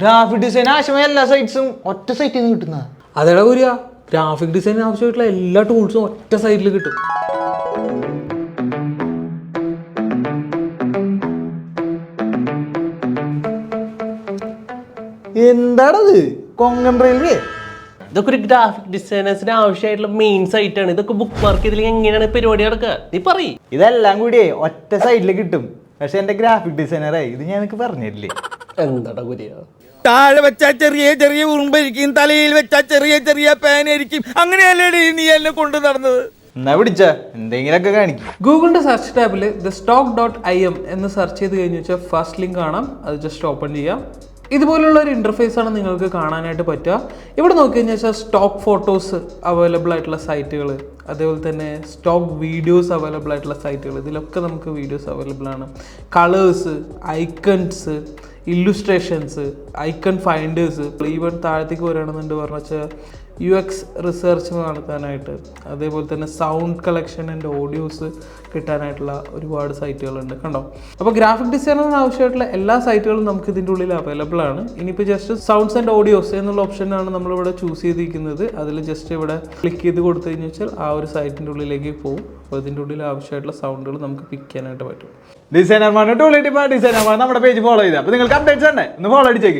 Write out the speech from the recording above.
Graphic design ആവശ്യമായ എല്ലാ സൈറ്റ്സും ഒറ്റ സൈറ്റിൽ നിന്ന് കിട്ടുന്ന അതേടാ കുര്യ ഗ്രാഫിക് ഡിസൈൻ ആവശ്യമായിട്ടുള്ള എല്ലാ ടൂൾസും ഒറ്റ സൈറ്റിൽ കിട്ടും. എന്താണത് കൊങ്ങൻ റെയിൽവേ? ഇതൊക്കെ ഒരു ഗ്രാഫിക് ഡിസൈനേഴ്സിന് ആവശ്യമായിട്ടുള്ള മെയിൻ സൈറ്റ് ആണ്. ഇതൊക്കെ ബുക്ക് മാർക്ക് ചെയ്തില്ലെങ്കിൽ എങ്ങനെയാണ് പരിപാടി നടക്കുക? നീ പറ ഇതെല്ലാം കൂടി ഒറ്റ സൈറ്റിൽ കിട്ടും. പക്ഷെ എന്റെ ഗ്രാഫിക് ഡിസൈനറേ ഇത് ഞാൻ നിനക്ക് പറഞ്ഞില്ലേ എന്താടാ കുരിയ താഴെ വെച്ചാൽ ചെറിയ ചെറിയ ഉറുമ്പരിക്കും തലയിൽ വെച്ചാൽ ചെറിയ ചെറിയ പേനായിരിക്കും അങ്ങനെയല്ലേ നീ എന്നെ കൊണ്ടു നടന്നത്? എന്നാ പിടിച്ച എന്തെങ്കിലുമൊക്കെ കാണിക്കും. ഗൂഗിളിന്റെ സെർച്ച് ടാബിൽ the stock dot I M എന്ന് സെർച്ച് ചെയ്ത് കഴിഞ്ഞു വെച്ചാൽ ഫസ്റ്റ് ലിങ്ക് കാണാം. അത് ജസ്റ്റ് ഓപ്പൺ ചെയ്യാം. ഇതുപോലുള്ള ഒരു ഇന്റർഫേസ് ആണ് നിങ്ങൾക്ക് കാണാനായിട്ട് പറ്റുക. ഇവിടെ നോക്കി കഴിഞ്ഞാൽ വെച്ചാൽ സ്റ്റോക്ക് ഫോട്ടോസ് അവൈലബിൾ ആയിട്ടുള്ള സൈറ്റുകൾ അതേപോലെ തന്നെ സ്റ്റോക്ക് വീഡിയോസ് അവൈലബിൾ ആയിട്ടുള്ള സൈറ്റുകൾ ഇതിലൊക്കെ നമുക്ക് വീഡിയോസ് അവൈലബിൾ ആണ്. Colours icons illustrations icon finders even താഴത്തേക്ക് വരികയാണെന്നുണ്ട് പറഞ്ഞു വെച്ചാൽ യു എക്സ് റിസർച്ച് നടത്താനായിട്ട് അതേപോലെ തന്നെ സൗണ്ട് കളക്ഷൻ ആൻഡ് ഓഡിയോസ് കിട്ടാനായിട്ടുള്ള ഒരുപാട് സൈറ്റുകളുണ്ട് കണ്ടോ? അപ്പോൾ ഗ്രാഫിക് ഡിസൈനറിന് ആവശ്യമായിട്ടുള്ള എല്ലാ സൈറ്റുകളും നമുക്ക് ഇതിന്റെ ഉള്ളിൽ അവൈലബിൾ ആണ്. ഇനിയിപ്പോൾ ജസ്റ്റ് സൗണ്ട്സ് ആൻഡ് ഓഡിയോസ് എന്നുള്ള ഓപ്ഷനാണ് നമ്മളിവിടെ ചൂസ് ചെയ്തിരിക്കുന്നത്. അതിൽ ജസ്റ്റ് ഇവിടെ ക്ലിക്ക് ചെയ്ത് കൊടുത്തു കഴിഞ്ഞാൽ വെച്ചാൽ ആ ഒരു സൈറ്റിന്റെ ഉള്ളിലേക്ക് പോകും അപ്പോൾ ഇതിന്റെ ഉള്ളിൽ ആവശ്യമായിട്ടുള്ള സൗണ്ടുകൾ നമുക്ക് പിക്ക് ചെയ്യാനായിട്ട് പറ്റും. ഡിസൈനർമാർ ഡിസൈനർമാർ നമ്മുടെ പേജ് ഫോളോ ചെയ്താൽ അപ്പോൾ നിങ്ങൾക്ക് അപ്ഡേറ്റ്സ് തന്നെ ഒന്ന് ഫോളോ അടിച്ചേക്ക്.